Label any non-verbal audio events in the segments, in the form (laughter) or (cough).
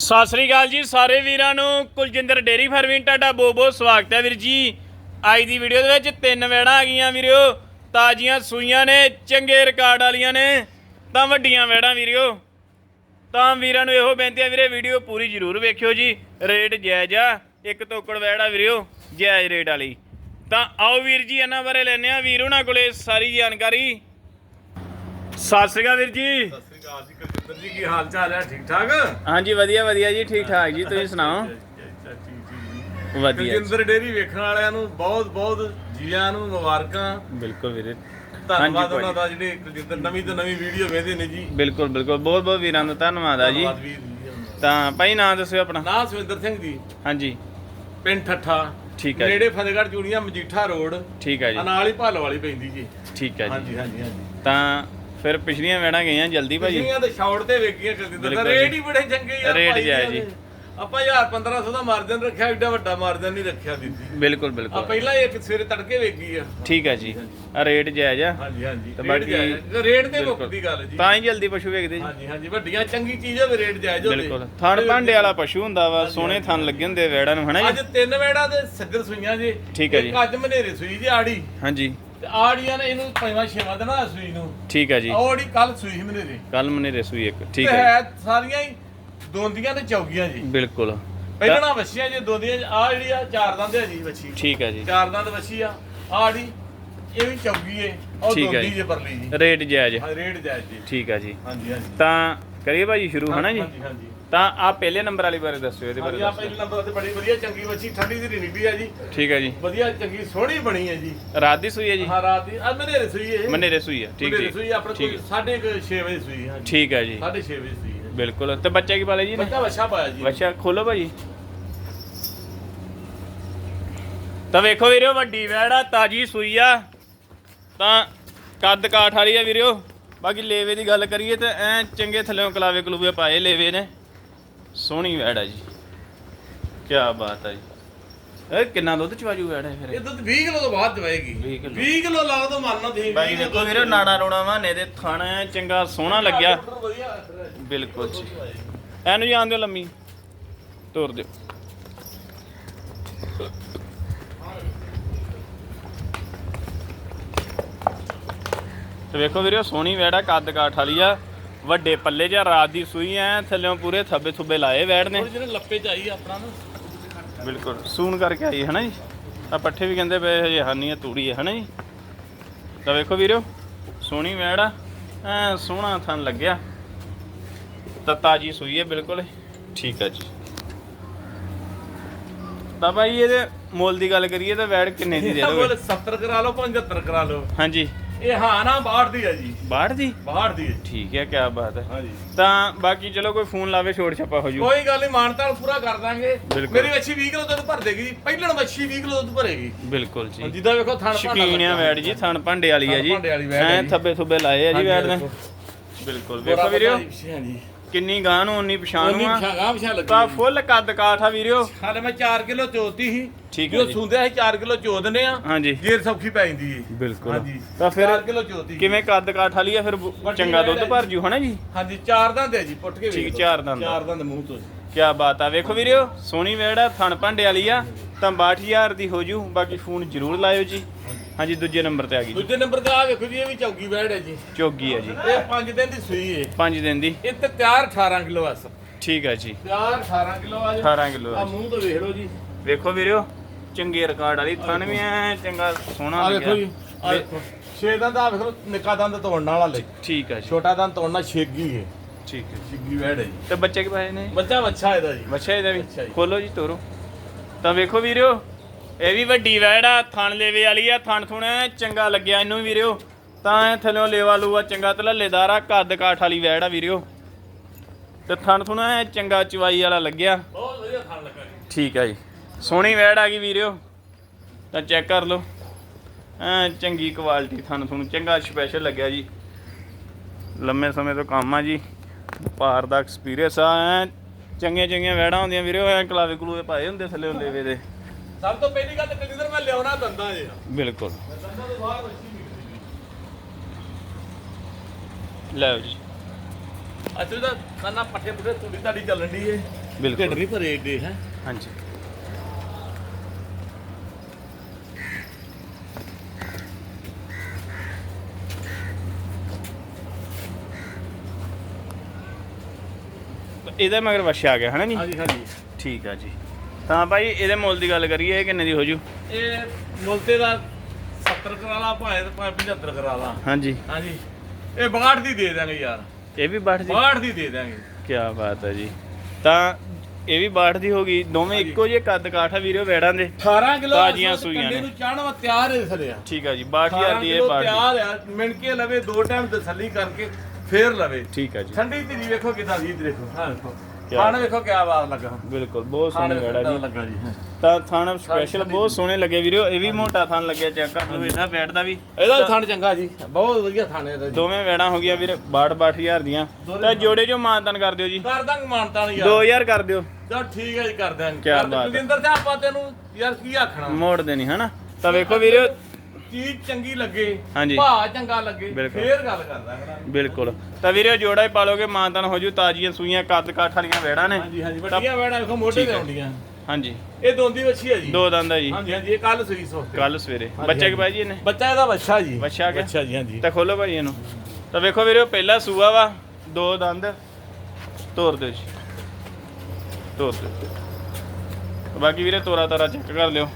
ਸਤਿ ਸ੍ਰੀ ਅਕਾਲ ਜੀ ਸਾਰੇ ਵੀਰਾਂ ਨੂੰ। ਕੁਲਜਿੰਦਰ ਡੇਰੀ ਫਾਰਮਿੰਗ ਤੁਹਾਡਾ ਬਹੁਤ ਬਹੁਤ ਸਵਾਗਤ ਹੈ ਵੀਰ ਜੀ। ਅੱਜ ਦੀ ਵੀਡੀਓ ਦੇ ਵਿੱਚ ਤਿੰਨ ਵੈੜਾਂ ਆ ਗਈਆਂ ਵੀਰਿਓ ਤਾਜ਼ੀਆਂ ਸੂਈਆਂ ਨੇ, ਚੰਗੇ ਰਿਕਾਰਡ ਵਾਲੀਆਂ ਨੇ। ਤਾਂ ਵੱਡੀਆਂ ਵੈੜਾਂ ਵੀਰਿਓ ਤਾਂ ਵੀਰਾਂ ਨੂੰ ਇਹੋ ਬੇਨਤੀ ਹੈ ਵੀਰੇ ਵੀਡੀਓ ਪੂਰੀ ਜ਼ਰੂਰ ਵੇਖਿਓ ਜੀ। ਰੇਟ ਜਾਇਜ਼ ਆ। ਇੱਕ ਤੋਕੜ ਵੈੜਾ ਵੀਰਿਓ ਜਾਇਜ਼ ਰੇਟ ਵਾਲੀ। ਤਾਂ ਆਓ ਵੀਰ ਜੀ, ਇਹਨਾਂ ਬਾਰੇ ਲੈਣੇ ਆ ਵੀਰ ਉਹਨਾਂ ਕੋਲੇ ਸਾਰੀ ਜਾਣਕਾਰੀ। ਸਤਿ ਸ੍ਰੀ ਅਕਾਲ ਵੀਰ ਜੀ। ਸਤਿ ਸ੍ਰੀ ਅਕਾਲ ਜੀ ਜੀ ਕੀ ਹਾਲ ਚਾਲ ਹੈ? ਠੀਕ ਠਾਕ? ਹਾਂਜੀ ਵਧੀਆ ਵਧੀਆ ਜੀ ਠੀਕ ਠਾਕ ਜੀ ਤੁਸੀਂ ਸੁਣਾਓ? ਵਧੀਆ ਜੀ। ਕੁਲਜਿੰਦਰ ਡੇਰੀ ਵੇਖਣ ਵਾਲਿਆਂ ਨੂੰ ਬਹੁਤ ਬਹੁਤ ਜੀਆਂ ਨੂੰ ਮੁਬਾਰਕਾਂ। ਬਿਲਕੁਲ ਵੀਰੇ। ਧੰਨਵਾਦ। ਉਹਨਾਂ ਦਾ ਜਿਹੜੇ ਕੁਲਜਿੰਦਰ ਨਵੀਂ ਤੋਂ ਨਵੀਂ ਵੀਡੀਓ ਵੇਖਦੇ ਨੇ ਜੀ। ਬਿਲਕੁਲ ਬਿਲਕੁਲ। ਬਹੁਤ ਬਹੁਤ ਵੀਰਾਂ ਦਾ ਧੰਨਵਾਦ ਆ ਜੀ। ਤਾਂ ਭਾਈ ਨਾਂ ਦੱਸਿਓ ਆਪਣਾ। ਨਾ ਸੁਵਿੰਦਰ ਸਿੰਘ ਜੀ। ਹਾਂਜੀ। ਪਿੰਡ ਠੱਠਾ। ਠੀਕ ਹੈ। ਨੇੜੇ ਫਤਿਹਗੜ੍ਹ ਚੂੜੀਆਂ ਮਜੀਠਾ ਰੋਡ। ਠੀਕ ਹੈ ਜੀ। ਨਾਲ ਹੀ ਭਾਲੋ ਵਾਲੀ ਪੈਂਦੀ ਜੀ। ਠੀਕ ਹੈ ਜੀ। ਹਾਂਜੀ ਹਾਂਜੀ ਹਾਂਜੀ। ਤਾਂ ਫਿਰ ਪਿਛਲੀਆਂ ਵੈੜਾਂ ਗਈਆਂ ਜਲਦੀ ਭਾਜੀ। ਪਿਛਲੀਆਂ ਤੇ ਸ਼ਾਰਟ ਤੇ ਵੇਖੀਆਂ ਕੁਲਜਿੰਦਰ ਦਾ ਬਿਲਕੁਲ ਰੇਟ। ਹੀ ਬੜੇ ਚੰਗੇ ਯਾਰ ਰੇਟ ਭਾਈ ਜਾਇਜ਼। ਜੀ। ਆਪਾਂ 1000 1500 ਦਾ ਮਾਰਜਨ ਰੱਖਿਆ ਐਡਾ ਵੱਡਾ ਮਾਰਜਨ ਨਹੀਂ ਰੱਖਿਆ ਦਿੱਤੀ ਬਿਲਕੁਲ ਆ ਬਿਲਕੁਲ ਪਹਿਲਾਂ ਇੱਕ ਸਵੇਰੇ ਤੜਕੇ ਵੇਖੀ ਆ। ਠੀਕ ਹੈ ਜੀ। ਆ ਰੇਟ ਜਾਇਜ਼ ਆ ਹਾਂਜੀ ਹਾਂਜੀ। ਤੇ ਰੇਟ ਬਾਕੀ- ਜਾਇਜ਼ ਆ। ਰੇਟ ਤੇ। ਮੁੱਕਦੀ ਗੱਲ ਜੀ। ਤਾਂ ਹੀ ਜਲਦੀ ਪਸ਼ੂ ਵੇਚਦੇ ਜੀ। ਹਾਂਜੀ ਹਾਂਜੀ। ਵੱਡੀਆਂ ਚੰਗੀ ਚੀਜ਼ ਹੋਵੇ ਰੇਟ ਜਾਇਜ਼ ਹੋਵੇ ਬਿਲਕੁਲ। ਥਣ ਭਾਂਡੇ ਵਾਲਾ ਪਸ਼ੂ ਹੁੰਦਾ ਵਾ ਸੋਹਣੇ ਥਣ ਲੱਗੇ ਹੁੰਦੇ ਵੈੜਾਂ ਨੂੰ ਹਨਾ ਅੱਜ ਜੀ ਤਿੰਨ ਵੇੜਾ ਦੇ ਸੱਜਰ ਸੂਈਆਂ ਜੀ। ਠੀਕ ਹੈ ਜੀ। ਇੱਕ ਅੱਜ ਮਨੇਰੇ ਸੂਈ ਜੀ ਆੜੀ। ਹਾਂਜੀ। ਤੇ ਆੜੀਆਂ ਨੇ ਇਹਨੂੰ ਪੰਜਵਾਂ ਛੇਵਾਂ ਦਿਨ ਸੂਈ ਨੂੰ। ਠੀਕ ਹੈ ਜੀ। ਆੜੀ ਕੱਲ ਸੂਈ ਸੀ ਮਨੇਰੇ। ਕੱਲ ਮਨੇ ਰਸੂਈ ਇੱਕ ਠੀਕ ਹੈ ਹੈ ਸਾਰੀਆਂ ਹੀ ਦੋਂਦੀਆਂ ਤੇ ਚੌਗੀਆਂ ਜੀ। ਬਿਲਕੁਲ। ਪਹਿਲਾਂ ਵੱਛੀਆਂ ਜੀ ਦੋਂਦੀਆਂ ਆ ਜਿਹੜੀ ਆ ਚਾਰ ਦੰਦ ਹੈ ਜੀ ਵੱਛੀ। ਠੀਕ ਹੈ ਜੀ। ਚਾਰ ਦੰਦ ਵੱਛੀ ਆ ਆੜੀ ਇਹ ਵੀ ਚੌਗੀ ਏ ਉਹ ਦੋਂਦੀ। ਜੇ। ਪਰਲੀ ਜੀ। ਰੇਟ ਜਾਇਜ਼। ਹਾਂ ਰੇਟ ਜਾਇਜ਼ ਜੀ। ਠੀਕ ਹੈ ਜੀ। ਹਾਂਜੀ ਹਾਂਜੀ। ਤਾਂ ਕਰੀਏ ਭਾਜੀ ਸ਼ੁਰੂ ਹਨਾ ਜੀ? ਹਾਂਜੀ ਹਾਂਜੀ। ਤਾਂ ਆ ਪਹਿਲੇ ਨੰਬਰ ਵਾਲੀ ਬਾਰੇ ਦੱਸਿਓ ਇਹਦੇ ਬਾਰੇ ਹਾਂਜੀ ਆ ਦੱਸਿਓ। ਪਹਿਲੇ ਨੰਬਰ ਤੇ ਬੜੀ ਵਧੀਆ ਚੰਗੀ ਵੱਛੀ ਠੰਡੀ ਦੀ ਨਿਕਲੀ ਆ ਜੀ। ਠੀਕ ਹੈ ਜੀ। ਵਧੀਆ ਚੰਗੀ ਸੋਹਣੀ ਬਣੀ ਹੈ ਜੀ। ਰਾਤ ਦੀ ਸੂਈ ਹੈ ਜੀ? ਹਾਂ ਰਾਤ ਦੀ। ਆ ਮਨੇਰੇ ਸੂਈ ਇਹ। ਮਨੇਰੇ ਸੂਈ ਹੈ ਠੀਕ ਮਨੇਰੇ ਠੀਕ ਸੂਈ ਆਪਣੇ ਠੀਕ। ਕੋਲ 6:30 ਵਜੇ ਸੂਈ ਹਾਂ ਠੀਕ ਹੈ ਜੀ। 6:30 ਵਜੇ ਸੂਈ ਹੈ ਬਿਲਕੁਲ। ਤੇ ਬੱਚਾ ਕੀ ਪਾਲੇ ਜੀ ਨੇ ਬੱਚਾ ਵੱਛਾ ਪਾਇਆ ਜੀ। ਬੱਚਾ ਖੋਲੋ ਭਾਜੀ ਤਾਂ ਵੇਖੋ ਵੀਰੋ ਵੱਡੀ ਵੈੜਾ ਤਾਜੀ ਸੂਈ ਆ। ਤਾਂ ਕੱਦ ਕਾਠ ਵਾਲੀ ਆ ਵੀਰੋ। ਬਾਕੀ ਲੇਵੇ ਦੀ ਗੱਲ ਕਰੀਏ ਤਾਂ ਐ ਚੰਗੇ ਥੱਲੇੋਂ ਕਲਾਵੇ ਕਲੂਵੇ ਪਾਏ ਲੇਵੇ ਨੇ। ਸੋਹਣੀ ਵੈੜ ਆ ਜੀ। ਕੀ ਬਾਤ ਆ ਜੀ। ਇਹ ਕਿੰਨਾ ਦੁੱਧ ਚਵਾਜੂ ਵੈੜ ਹੈ ਫਿਰ? ਇਹ ਦੁੱਧ 20 ਕਿਲੋ ਤੋਂ ਬਾਅਦ ਦਵਾਏਗੀ 20 ਕਿਲੋ। 20 ਕਿਲੋ ਲਾ ਦੋ ਮੰਨਣਾ ਤੁਸੀਂ ਬਾਈ ਵੇਖੋ ਵੀਰੋ ਨਾੜਾ ਰੋਣਾ ਵਾਨੇ ਦੇ ਥਣ ਐਂ ਚੰਗਾ ਸੋਹਣਾ ਲੱਗਿਆ। ਬਿਲਕੁਲ ਜੀ। ਐਨੂੰ ਜੀ ਆਂਦੇ ਲੰਮੀ। ਤੋਰ ਦਿਓ। ਤੇ ਵੇਖੋ ਵੀਰੋ ਸੋਹਣੀ ਵੈੜਾ ਕੱਦ ਕਾਠ ਵਾਲੀ ਆ। ਵੱਡੇ ਪੱਲੇ ਜਾਂ ਰਾਤ ਦੀ ਸੂਈ ਐ ਥੱਲੇੋਂ ਪੂਰੇ ਥੱਬੇ ਥੁੱਬੇ ਲਾਏ ਵੈੜ ਨੇ। ਥੋੜੀ ਜਿਹੀ ਲੱਪੇ ਚ ਆਈ ਆਪਣਾ ਨਾ। ਬਿਲਕੁਲ ਸੂਨ ਕਰਕੇ ਆਈ ਹੈ ਨਾ ਜੀ। ਆ ਪੱਠੇ ਵੀ ਕਹਿੰਦੇ ਪਏ ਹਜੇ ਹਾਨੀ ਆ ਤੂੜੀ ਹੈ ਹਨਾ ਜੀ। ਤਾਂ ਵੇਖੋ ਵੀਰੋ ਸੋਹਣੀ ਵੈੜ ਆ। ਐ ਸੋਹਣਾ ਥਣ ਲੱਗਿਆ। ਤਾਂ ਤਾਜੀ ਸੂਈ ਹੈ ਬਿਲਕੁਲ। ਠੀਕ ਹੈ ਜੀ। ਤਾਂ ਭਾਈ ਇਹਦੇ ਮੁੱਲ ਦੀ ਗੱਲ ਕਰੀਏ ਤਾਂ ਵੈੜ ਕਿੰਨੇ ਦੀ ਦੇ (laughs) ਦੋਗੇ? 70 ਕਰਾ ਲਓ 75 ਕਰਾ ਲਓ। ਹਾਂਜੀ। ਇਹ ਹਾਂ ਨਾ ਬਾਹਰ ਦੀ ਹੈ ਜੀ। ਬਾਹਰ ਦੀ ਬਾਹਰ ਦੀ ਹੈ ਠੀਕ ਹੈ ਕੀ ਬਾਤ ਹੈ। ਤਾਂ ਬਾਕੀ ਚਲੋ ਕੋਈ ਫੋਨ ਲਾਵੇ ਛੋੜ ਛੱਪਾ ਹੋ ਜੂ। ਕੋਈ ਗੱਲ ਨਹੀਂ ਮਾਨਤਾਲ ਪੂਰਾ ਕਰ ਦਾਂਗੇ। ਬਿਲਕੁਲ। ਮੇਰੀ ਵੱਛੀ 20 ਕਿਲੋ ਦੁੱਧ ਭਰ ਦੇਗੀ ਪਹਿਲਣ ਵੱਛੀ 20 ਕਿਲੋ ਦੁੱਧ ਭਰੇਗੀ। ਬਿਲਕੁਲ ਜੀ। ਜਿੱਦਾਂ ਵੇਖੋ ਥਣ ਭਾਂਡਾ ਸ਼ਕੀਨ ਆ ਲੱਗਾ। ਵੈੜ ਜੀ ਥਣ ਭਾਂਡੇ ਵਾਲੀ ਆ ਜੀ। ਭਾਂਡੇ ਵਾਲੀ ਵੈੜ ਹੈ ਐ ਜੀ। ਥੱਬੇ ਥੁੱਬੇ ਲਾਏ ਆ ਜੀ ਹਾਂਜੀ, ਵੈੜ ਨੇ। ਬਿਲਕੁਲ। ਵੇਖੋ ਵੀਰਿਓ ਕਿੰਨੀ ਗਾਂ ਨੂੰ ਉਨੀ ਪਛਾਣ ਉਹਨੀ ਨੂੰ ਆ। ਛਾਗਾ ਲੱਗੀ ਤਾਂ ਫੁੱਲ ਕੱਦ ਕਾਠ ਆ ਵੀਰਿਓ। ਹਾਲੇ ਮੈਂ 4 ਕਿਲੋ ਚੋਤੀ ਸੀ। ਠੀਕ ਹੈ ਜੋ। ਜੀ। ਸੁੰਦਿਆ ਸੀ 4 ਕਿਲੋ ਚੋ ਦਿੰਦੇ ਆ ਹਾਂਜੀ। ਜੇਰ ਸੌਖੀ ਪੈ ਜਾਂਦੀ ਏ। ਬਿਲਕੁਲ। ਹਾਂਜੀ। ਤਾਂ ਫਿਰ 4 ਕਿਲੋ ਚੋਤੀ ਕਿਵੇਂ ਕੱਦ ਕਾਠ ਵਾਲੀ ਆ ਫਿਰ ਬ- ਵੱਡੀ ਚੰਗਾ ਦੁੱਧ ਭਰ ਜੂ ਹਨਾ ਜੀ? ਹਾਂਜੀ ਚਾਰ ਦੰਦ ਹੈ ਜੀ ਪੁੱਟ ਕੇ ਠੀਕ, ਵੇਖ ਲਓ। ਚਾਰ ਦੰਦ। ਆ। ਚਾਰ ਦੰਦ ਮੂੰਹ ਤੋਂ ਕੀ ਬਾਤ ਆ। ਵੇਖੋ ਵੀਰਿਓ ਸੋਹਣੀ ਵੇੜ ਥਣ ਭਾਂਡੇ ਵਾਲੀ ਆ ਤਾਂ 62000 ਦੀ ਹੋ ਜੂ ਬਾਕੀ ਫੋਨ ਜ਼ਰੂਰ ਲਾਇਓ ਜੀ। ਹਾਂਜੀ ਦੂਜੇ ਨੰਬਰ ਤੇ ਆ ਗਈ ਜੀ। ਦੂਜੇ ਨੰਬਰ ਤੇ ਆ ਵੇਖੋ ਜੀ ਇਹ ਵੀ ਚੌਗੀ ਬੈੜ ਹੈ ਜੀ। ਚੋਗੀ ਆ ਜੀ। ਇਹ 5 ਦਿਨ ਦੀ ਸੂਈ ਏ। 5 ਦਿਨ ਦੀ। ਇਹ ਤੇ ਤਿਆਰ 18 ਕਿਲੋ ਆ ਸਰ। ਠੀਕ ਆ ਜੀ। ਤਿਆਰ 18 ਕਿਲੋ ਆ ਜੀ। 18 ਕਿਲੋ ਆ ਮੂੰਹ ਤੋਂ ਵੇਖ ਲਓ ਜੀ। ਵੇਖੋ ਵੀਰਿਓ ਚੰਗੇ ਰਿਕਾਰਡ ਵਾਲੀ ਥਣ ਵੀ ਐ ਚੰਗਾ ਸੋਹਣਾ ਆ ਲੱਗਿਆ। ਵੇਖੋ ਜੀ ਆ ਵੇਖੋ ਛੇ ਦੰਦ ਆ ਵੇਖੋ ਨਿੱਕਾ ਦੰਦ ਤੋੜਨ ਵਾਲਾ ਲੈ। ਠੀਕ ਆ ਜੀ। ਛੋਟਾ ਦੰਦ ਤੋੜਨਾ ਛੇਗੀ ਏ ਠੀਕ ਹੈ ਛੇਗੀ ਬੈੜ ਹੈ ਜੀ। ਤੇ ਬੱਚੇ ਕਿ ਪਾਏ ਨੇ? ਬੱਚਾ ਬੱਚਾ ਇਹਦਾ ਜੀ। ਬੱਚਾ ਇਹਦਾ ਵੀ। ਜੀ। ਖੋਲੋ ਜੀ ਤੋਰੋ। ਤਾਂ ਵੇਖੋ ਵੀਰਿਓ ਇਹ ਵੀ ਵੱਡੀ ਵੈੜ ਆ ਥਣ ਲੇਵੇ ਵਾਲੀ ਆ ਥਣ ਥੁਣ ਚੰਗਾ ਲੱਗਿਆ ਇਹਨੂੰ ਵੀਰਿਓ ਤਾਂ ਐ ਥੱਲਿਓਂ ਲੇਵਾ ਲੂਆ ਚੰਗਾ ਤੇ ਲੱਲੇਦਾਰ ਆ ਕੱਦ ਕਾਠ ਵਾਲੀ ਵੈੜ ਆ ਵੀਰਿਓ ਤੇ ਥਣ ਥੁਣ ਐ ਚੰਗਾ ਚਵਾਈ ਵਾਲਾ ਲੱਗਿਆ। ਬਹੁਤ ਵਧੀਆ ਥਣ ਲੱਗਾ ਜੀ। ਠੀਕ ਆ ਜੀ। ਸੋਹਣੀ ਵੈੜ ਆ ਗਈ ਵੀਰਿਓ। ਤਾਂ ਚੈੱਕ ਕਰ ਲਓ। ਐ ਚੰਗੀ ਕੁਆਲਿਟੀ ਥਣ ਥੁਣ ਚੰਗਾ ਸਪੈਸ਼ਲ ਲੱਗਿਆ ਜੀ। ਲੰਮੇ ਸਮੇਂ ਤੋਂ ਕੰਮ ਆ ਜੀ। ਪਾਰ ਦਾ ਐਕਸਪੀਰੀਅੰਸ ਆ। ਐ ਚੰਗੀਆਂ ਚੰਗੀਆਂ ਵੈੜਾਂ ਹੁੰਦੀਆਂ ਵੀਰੇ ਐ ਕਲਾਵੇ ਕਲੂਵੇ ਪਾਏ ਹੁੰਦੇ ਥੱਲੇ ਲੇਵੇ ਦੇ। ਸਭ ਤੋਂ ਪਹਿਲੀ ਗੱਲ ਤੇ ਕਿਧਰ ਮੈਂ ਲਿਆਉਣਾ ਦੰਦਾਂ ਜੇ ਬਿਲਕੁਲ। ਮੈਂ ਦੰਦਾਂ ਤੋਂ ਬਾਹਰ ਵੱਛੀ ਲਓ ਜੀ। ਅੱਛਾ ਤਾਂ ਕੰਨਾ ਪੱਠੇ ਪੁੱਠੇ ਤੂੜੀ ਤੁਹਾਡੀ ਚੱਲਣ ਦੀ ਏ। ਬਿਲਕੁਲ। ਢਿੱਡ ਨਹੀਂ ਭਰੇ ਏਡੇ ਹੈ। ਹਾਂਜੀ। ਇਹਦਾ ਮਗਰ ਵਸ਼ਿਆ ਆ ਗਿਆ ਹਨਾ ਜੀ? ਹਾਂਜੀ ਹਾਂਜੀ। ਠੀਕ ਆ ਜੀ। ਤਾਂ ਭਾਈ ਇਹਦੇ ਮੁੱਲ ਦੀ ਗੱਲ ਕਰੀਏ ਇਹ ਕਿੰਨੇ ਦੀ ਹੋ ਜੂ? ਇਹ ਮੁਲਤੇ ਦਾ 70 ਕਰਾ ਲਾ ਭਾਵੇਂ ਤੇ ਭਾਵੇਂ 75 ਕਰਾ ਲਾ। ਹਾਂਜੀ। ਹਾਂਜੀ। ਇਹ 62 ਦੀ ਦੇ ਦਾਂਗੇ ਯਾਰ। ਇਹ ਵੀ 62 ਜੀ 62 ਦੀ ਦੇ ਦਾਂਗੇ ਕੀ ਬਾਤ ਹੈ ਜੀ। ਤਾਂ ਇਹ ਵੀ 62 ਦੀ ਹੋ ਗਈ। ਦੋਵੇਂ ਇੱਕੋ ਜਿਹੇ ਕੱਦ ਕਾਠ ਵੀਰੋ ਵੈੜਾਂ ਦੇ। 18 ਕਿਲੋ ਤਾਜ਼ੀਆਂ ਸੂਈਆਂ ਨੇ। ਚਾਹਣਾ ਤਿਆਰ ਹੈ ਸਰਿਆ ਠੀਕ ਆ ਜੀ 62000 ਦੀ ਇਹ 62 ਤਿਆਰ ਆ। ਮਿਣ ਕੇ ਲਵੇ ਦੋ ਟਾਈਮ ਤਸੱਲੀ ਕਰਕੇ ਫੇਰ ਲਵੇ। ਠੀਕ ਆ ਜੀ। ਠੰਡੀ ਧੀਰੀ ਵੇਖੋ ਕਿਦਾਂ ਦੀ ਦੇਖੋ। ਹਾਂ ਵੇਖੋ। ਕਿਆ ਖਾਣ ਵੇਖੋ ਕਿਆ ਬਾਤ ਲੱਗਾ। ਬਿਲਕੁਲ ਬਹੁਤ ਸੋਹਣੀ ਜੀ। ਲੱਗਾ ਜੀ। ਤਾਂ ਥਣ ਸਪੈਸ਼ਲ ਬਹੁਤ ਸੋਹਣੇ ਲੱਗੇ ਵੀਰੋ ਇਹ ਵੀ ਮੋਟਾ ਥਣ ਲੱਗਿਆ ਚੈੱਕ ਕਰ ਲਓ ਇਹਦਾ ਬੈਠਦਾ ਵੀ। ਇਹਦਾ ਥਣ ਚੰਗਾ ਜੀ। ਬਹੁਤ ਵਧੀਆ ਥਾਣੇ ਦਾ ਜੀ। ਦੋਵੇਂ ਵੈੜਾਂ ਹੋ ਗਈਆਂ ਵੀਰੇ 62 ਹਜ਼ਾਰ ਦੀਆਂ। ਤਾਂ ਜੋੜੇ ਜੋ ਮਾਨਤਨ ਕਰ ਦਿਓ ਜੀ। ਕਰ ਦਾਂਗੇ ਮਾਨਤਾ ਨਹੀਂ ਯਾਰ 2000 ਕਰ ਦਿਓ। ਚਲ ਠੀਕ ਹੈ ਜੀ ਕਰ ਦਾਂਗੇ ਕਰ ਬਾਤ ਹੈ। ਤੇ ਆਪਾਂ ਤੈਨੂੰ ਯਾਰ ਕੀ ਆਖਣਾ? ਮੋੜ ਦੇਣੀ ਹਨਾ? ਤਾਂ ਵੇਖੋ ਵੀਰੇ ਚੀਜ਼ ਚੰਗੀ ਲੱਗੇ ਹਾਂਜੀ। ਭਾਅ ਚੰਗਾ ਲੱਗੇ ਬਿਲਕੁਲ। ਫੇਰ ਗੱਲ ਕਰ ਦਾਂਗੇ ਬਿਲਕੁਲ। ਤਾਂ ਵੀਰੇ ਜੋੜਾ ਹੀ ਪਾਲੋਗੇ ਮਾਨਤਨ ਹੋ ਜੂ ਤਾਜ਼ੀਆਂ ਸੂਈਆਂ ਕੱਦ ਕਾਠ ਵਾਲੀਆਂ ਵੈੜਾਂ ਨੇ। ਹਾਂਜੀ ਹਾਂਜੀ ਵੱਡੀਆਂ ਵੈੜਾਂ ਵੇਖੋ ਮੋਢੇ ਠੀਕ ਤੇ ਹੈ। ਆਉਂਦੀਆਂ। ਹਾਂਜੀ। ਇਹ ਦੋਂਦੀ ਵੱਛੀ ਹੈ ਜੀ। ਦੋ ਦੰਦ ਹੈ ਜੀ। ਹਾਂਜੀ ਹਾਂਜੀ ਇਹ ਕੱਲ ਸੂਈ ਸੋਤੇ ਕੱਲ ਸਵੇਰੇ। ਹਾਂਜੀ, ਬੱਚੇ ਕਿ ਜੀ ਇਹਨੇ? ਬੱਚਾ ਇਹਦਾ ਬੱਚਾ ਜੀ। ਵੱਛਾ ਗਿਆ? ਬੱਚਾ ਜੀ ਹਾਂਜੀ। ਤਾਂ ਖੋਲੋ ਭਾਈ ਇਹਨੂੰ। ਤਾਂ ਵੇਖੋ ਵੀਰੇ ਪਹਿਲਾ ਸੂਆ ਵਾ। ਦੋ ਦੰਦ। ਤੋੜ ਦਿਓ ਜੀ। ਤੋੜ ਦਿਓ। ਬਾਕੀ ਵੀਰੇ ਤੋਰਾ ਤਾਰਾ ਚੈੱਕ ਕਰ ਲਿਓ।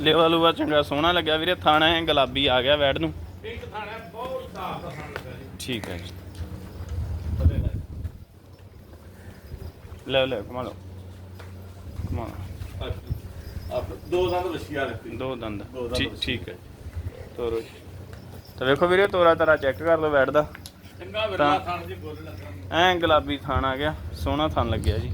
ਲੇਵਾ ਲੂਆ ਚੰਗਾ ਸੋਹਣਾ ਲੱਗਿਆ ਵੀਰੇ ਥਾਣਾ ਹੈ ਗੁਲਾਬੀ ਆ ਗਿਆ ਵੈੜ ਨੂੰ। ਇੱਕ ਥਾਣਾ ਬਹੁਤ ਸਾਫ਼ ਦਾ ਥਾਣਾ ਠੀਕ ਹੈ ਜੀ। ਲੈ ਲੈ ਕਮਾ ਲਓ। ਕਮਾ। ਆਪ ਦੋ ਦੰਦ ਵਛੀਆ ਰੱਖੀ ਦੋ ਦੰਦ। ਠੀਕ ਹੈ ਤੋਰੋ ਤਾਂ ਵੇਖੋ ਵੀਰੇ ਤੋਰਾ ਤਾਰਾ ਚੈੱਕ ਕਰ ਲਓ ਵੈੜ ਦਾ। ਚੰਗਾ ਵਿਰਲਾ ਥਾਣ ਜੀ ਗੋਲ ਲੱਗਣਾ। ਐਂ ਗੁਲਾਬੀ ਥਾਣ ਆ ਗਿਆ ਸੋਹਣਾ ਥਣ ਲੱਗਿਆ ਜੀ।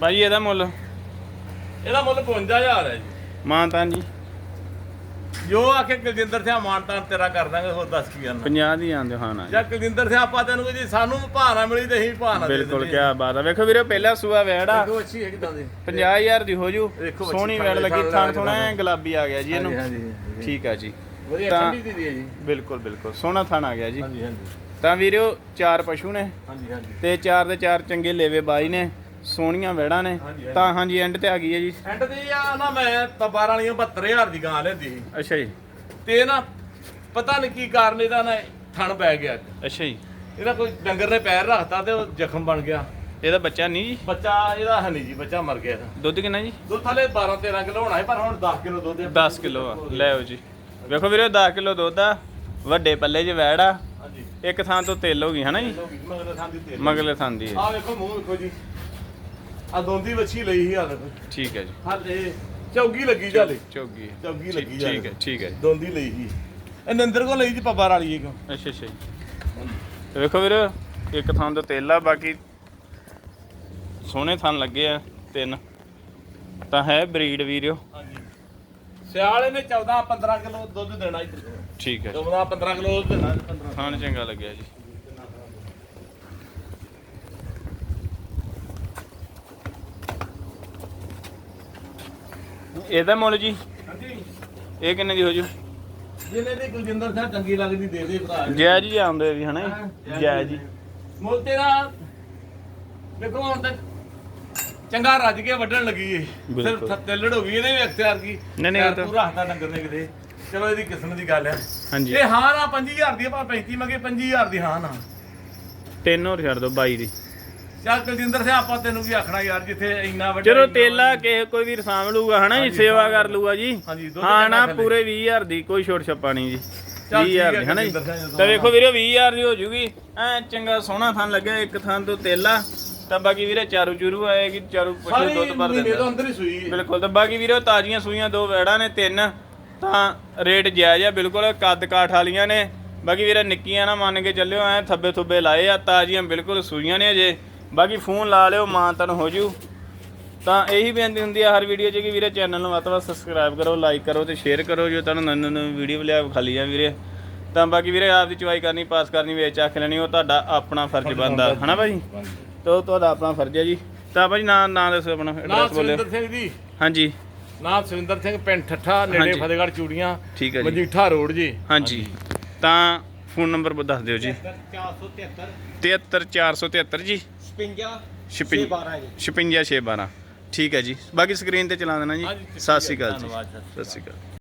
ਭਾਈ ਇਹਦਾ ਮੁੱਲ? ਇਹਦਾ ਮੁੱਲ 55000 ਹੈ ਜੀ। ਮਾਨਤਾਂ ਜੀ। ਜੋ ਆਖੇ ਕੁਲਜਿੰਦਰ ਸਿੰਘ ਮਾਨਤਾਨ ਤੇਰਾ ਕਰ ਦਾਂਗੇ ਹੋਰ ਦੱਸ ਕੀ ਕਰਨਾ। 50 ਦੀ ਆਂਦੇ ਹਾਂ ਨਾ ਜਾਂ। ਕੁਲਜਿੰਦਰ ਸਿੰਘ ਆਪਾਂ ਤੈਨੂੰ ਜੀ ਸਾਨੂੰ ਭਾਣਾ ਮਿਲੀ ਤੇ ਅਸੀਂ ਭਾਣਾ ਬਿਲਕੁਲ ਕਿਆ ਬਾਤ ਆ। ਵੇਖੋ ਵੀਰੇ ਪਹਿਲਾ ਸੂਆ ਵੈੜਾ ਦੇਖੋ ਅੱਛੀ ਹੈ ਕਿਦਾਂ ਦੀ। 50000 ਦੀ ਹੋ ਜੂ। ਵੇਖੋ ਬੱਚੀ ਸੋਹਣੀ ਵੈੜ ਲੱਗੀ ਲੱਗ ਥੋੜਾ ਜਾਂਦਾ। ਗੁਲਾਬੀ ਆ ਗਿਆ ਜੀ ਇਹਨੂੰ। ਹਾਂਜੀ ਹਾਂਜੀ ਠੀਕ ਆ ਜੀ। ਵਧੀਆ ਤਾਂ- ਠੰਡੀ ਦੀ ਹੈ ਜੀ। ਬਿਲਕੁਲ ਬਿਲਕੁਲ। ਸੋਹਣਾ ਥਣ ਆ ਗਿਆ ਜੀ। ਹਾਂਜੀ ਹਾਂਜੀ। ਤਾਂ ਵੀਰਿਓ ਚਾਰ ਪਸ਼ੂ ਨੇ ਹਾਂਜੀ ਹਾਂਜੀ। ਤੇ ਚਾਰ ਦੇ ਚਾਰ ਚੰਗੇ ਲੇਵੇ ਬਾਈ ਨੇ। ਸੋਹਣੀਆਂ ਵੈੜਾਂ ਨੇ। ਹਾਂਜੀ। ਤਾਂ ਹਾਂਜੀ ਐਂਡ ਤੇ ਆ ਗਈ ਹੈ ਜੀ। ਐਂਡ ਦੀ ਆ ਨਾ ਮੈਂ ਤਬਾਰਾਂ ਵਾਲੀਆਂ 72000 ਦੀ ਗਾਂ ਲੈਂਦੀ ਸੀ। ਅੱਛਾ ਜੀ। ਤੇ ਨਾ ਪਤਾ ਨਹੀਂ ਕੀ ਕਾਰਨ ਇਹਦਾ ਨਾ ਥਣ ਪੈ ਗਿਆ। ਅੱਛਾ ਜੀ। ਇਹਦਾ ਕੋਈ ਡੰਗਰ ਨੇ ਪੈਰ ਰੱਖਤਾ ਤੇ ਉਹ ਜ਼ਖਮ ਬਣ ਗਿਆ। ਇਹਦਾ ਬੱਚਾ ਨਹੀਂ ਜੀ? ਬੱਚਾ ਇਹਦਾ ਹੈ ਨਹੀਂ ਜੀ ਬੱਚਾ ਮਰ ਗਿਆ ਇਹਦਾ। ਦੁੱਧ ਕਿੰਨਾ ਜੀ? ਦੁੱਧ ਥਲੇ 12 13 ਕਿਲੋ ਹੋਣਾ ਹੈ ਪਰ ਹੁਣ 10 ਕਿਲੋ ਦੁੱਧ ਹੈ। 10 ਕਿਲੋ ਆ। ਲੈ ਆਓ ਜੀ। ਵੇਖੋ ਵੀਰੇ 10 ਕਿਲੋ ਦੁੱਧ ਆ। ਵੱਡੇ ਪੱਲੇ 'ਚ ਵੈੜ ਆ। ਹਾਂਜੀ। ਇੱਕ ਥਾਂ ਤੋਂ ਤੇਲ ਹੋ ਗਈ ਹਨਾ ਜੀ? ਮਗਰ ਥਾਂ ਦੀ ਤੇਲ। ਮਗਲੇ ਥਾਂ ਦੀ ਹੈ। ਆ ਵੇਖੋ ਮੂੰਹ ਵੇਖੋ ਜੀ। ਆ ਦੋਂਦੀ ਵੱਛੀ ਲਈ ਸੀ ਹਾਲੇ ਠੀਕ ਹੈ ਜੀ। ਹਾਲੇ ਚੌਗੀ ਲੱਗੀ ਜਾਲੇ ਚੌਗੀ ਚੌਗੀ ਠੀਕ- ਲੱਗੀ ਠੀਕ ਜਾਲੇ ਹੈ ਠੀਕ ਹੈ ਦੋਂਦੀ ਲਈ ਸੀ। ਇਹ ਨੰਦਰ ਕੋ ਲਈ ਜੀ ਪੱਬਾਰ ਵਾਲੀ ਇੱਕ। ਅੱਛਾ ਅੱਛਾ ਜੀ। ਵੇਖੋ ਵੀਰੇ ਇੱਕ ਥਾਂ ਤੋਂ ਤੇਲ ਆ ਬਾਕੀ ਸੋਹਣੇ ਥਾਂ ਲੱਗੇ ਆ ਤਿੰਨ। ਤਾਂ ਹੈ ਬਰੀਡ ਵੀਰਿਓ ਹਾਂਜੀ। ਸਿਆਲੇ ਨੇ 14 15 ਕਿਲੋ ਦੁੱਧ ਦੇਣਾ ਹੀ ਠੀਕ ਹੈ ਜੀ। 14 15 ਕਿਲੋ ਦੁੱਧ ਦੇਣਾ 15 ਥਾਂ ਚੰਗਾ ਲੱਗਿਆ ਜੀ। ਇਹਦਾ ਮੁੱਲ ਜੀ? ਹਾਂਜੀ। ਇਹ ਕਿੰਨੇ ਦੀ ਹੋ ਜੂ? ਜਿਹਨੇ ਦੀ ਕੁਲਜਿੰਦਰ ਸਿੰਘ ਚੰਗੀ ਲੱਗਦੀ ਦੇ ਦੇ ਭਰਾ ਜੈ। ਜੀ ਆਉਂਦੇ ਵੀ ਹਨਾ। ਜੀ? ਜੈ ਜੀ। ਮੁੱਲ ਤੇਰਾ ਦੇਖੋ ਹੁਣ ਤੱਕ ਚੰਗਾ ਰੱਜ ਕੇ ਵੱਢਣ ਲੱਗੀ ਏ। ਸਿਰਫ ਬਿਲਕੁਲ। ਥੱਤੇਲੜ ਹੋ ਗਈ ਇਹਦੇ ਵੀ ਅਖਤਿਆਰ ਕੀ। ਨਹੀਂ, ਨਹੀਂ, ਪੈਰ ਤਾਂ- ਪੂਰਾ ਹੱਥਾ ਡੰਗਰ ਨੇ ਕਿਤੇ। ਚਲੋ ਇਹਦੀ ਕਿਸਮ ਦੀ ਗੱਲ ਹੈ। ਹਾਂਜੀ। ਇਹ ਹਾਂ ਨਾ 25000 ਦੀ ਆਪਾਂ 35 ਮੰਗੇ 25000 ਦੀ ਹਾਂ ਨਾ। ਤਿੰਨ ਹੋਰ ਛੱਡ ਦੋ 22 ਦੀ। ਚੱਲ ਕੁਲਜਿੰਦਰ ਸਿੰਘ ਆਪਾਂ ਤੈਨੂੰ ਕੀ ਆਖਣਾ ਯਾਰ ਜਿੱਥੇ ਇੰਨਾ ਵੱਡਾ ਚਲੋ ਤੇਲਾ ਕਿਸੇ ਕੋਈ ਵੀ ਸਾਂਭ ਲੂਗਾ ਹਨਾ ਜੀ ਸੇਵਾ। ਕਰ ਲੂਗਾ ਜੀ। ਹਾਂਜੀ, ਦੁੱਧ ਹਾਂ ਨਾ? ਪੂਰੇ 20000 ਦੀ ਕੋਈ ਛੋਟ ਛੱਪਾ ਨਹੀਂ ਜੀ। ਚੱਲ 20000 ਠੀਕ ਦੀ ਹਨਾ ਜੀ? ਗੁਰਜਿੰਦਰ ਸਿੰਘ ਜਦੋਂ ਤਾਂ ਵੇਖੋ ਵੀਰੇ 20000 ਦੀ ਹੋ ਜੂਗੀ। ਐ ਚੰਗਾ ਸੋਹਣਾ ਥਾਂ ਲੱਗਿਆ ਇੱਕ ਥਾਂ ਤੋਂ ਤੇਲਾ। ਤਾਂ ਬਾਕੀ ਵੀਰੇ ਚਾਰੂ ਚੂਰੂ ਆਏਗੀ ਚਾਰੂ ਸਾਰੀ ਦੁੱਧ ਭਰ ਮਹੀਨੇ ਤੋਂ ਦਿੰਦਾ ਅੰਦਰ ਹੀ ਸੂਈ ਹੈ। ਬਿਲਕੁਲ ਤਾਂ ਬਾਕੀ ਵੀਰੇ ਉਹ ਤਾਜ਼ੀਆਂ ਸੂਈਆਂ ਦੋ ਵੈੜਾਂ ਨੇ ਤਿੰਨ। ਤਾਂ ਰੇਟ ਜਾਇਜ਼ ਆ ਬਿਲਕੁਲ ਕੱਦ ਕਾਠ ਵਾਲੀਆਂ ਨੇ। ਬਾਕੀ ਵੀਰੇ ਨਿੱਕੀਆਂ ਨਾ ਮੰਨ ਕੇ ਚੱਲਿਓ ਐ ਥੱਬੇ ਥੁੱਬੇ ਲਾਏ ਆ ਤਾਜ਼ੀਆਂ ਬਿਲਕੁਲ ਸੂਈਆਂ ਨੇ ਅਜੇ। ਬਾਕੀ ਫੋਨ ਲਾ ਲਿਓ ਮਾਂ ਤਨ ਹੋ ਜੂ। ਤਾਂ ਇਹੀ ਬੇਨਤੀ ਹੁੰਦੀ ਆ ਹਰ ਵੀਡੀਓ 'ਚ ਕਿ ਵੀਰੇ ਚੈਨਲ ਨੂੰ ਵੱਧ ਸਬਸਕ੍ਰਾਈਬ ਕਰੋ ਲਾਈਕ ਕਰੋ ਤੇ ਸ਼ੇਅਰ ਕਰੋ ਜੋ ਤੁਹਾਨੂੰ ਨਵੀਂ ਨਵੀਂ ਵੀਡੀਓ ਲਿਆ ਖਾਲੀ ਆ ਵੀਰੇ। ਤਾਂ ਬਾਕੀ ਵੀਰੇ ਆਪ ਦੀ ਚੁਆਈ ਕਰਨੀ ਪਾਸ ਕਰਨੀ ਵੇਚ ਆਖ ਲੈਣੀ ਉਹ ਤੁਹਾਡਾ ਆਪਣਾ ਫਰਜ਼ ਬਣਦਾ। ਹਨਾ ਭਾਜੀ? ਤੇ ਤੁਹਾਡਾ ਆਪਣਾ ਫਰਜ਼ ਹੈ ਜੀ। ਤਾਂ ਭਾਜੀ ਨਾਂ ਨਾਂ ਦੱਸੋ ਆਪਣਾ ਐਡਰੈਸ ਬੋਲਿਓ। ਸੁਰਿੰਦਰ ਸਿੰਘ ਜੀ। ਹਾਂਜੀ। ਨਾਮ ਸੁਰਿੰਦਰ ਸਿੰਘ ਪਿੰਡ ਠੱਠਾ ਨੇੜੇ। ਫਤਿਹਗੜ੍ਹ ਚੂੜੀਆਂ ਠੀਕ ਹੈ ਜੀ। ਮਜੀਠਾ ਰੋਡ ਜੀ। ਹਾਂਜੀ। ਤਾਂ ਫੋਨ ਨੰਬਰ ਦੱਸ ਦਿਓ ਜੀ। 473 73473 ਜੀ। 56 56 ਜੀ। 56 612 ਠੀਕ ਹੈ ਜੀ। ਬਾਕੀ ਸਕਰੀਨ ਤੇ ਚਲਾ ਦੇਣਾ ਜੀ। ਹਾਂਜੀ, ਸਤਿ ਸ਼੍ਰੀ ਅਕਾਲ ਜੀ। ਧੰਨਵਾਦ, ਸਤਿ ਸਤਿ ਸ਼੍ਰੀ ਅਕਾਲ।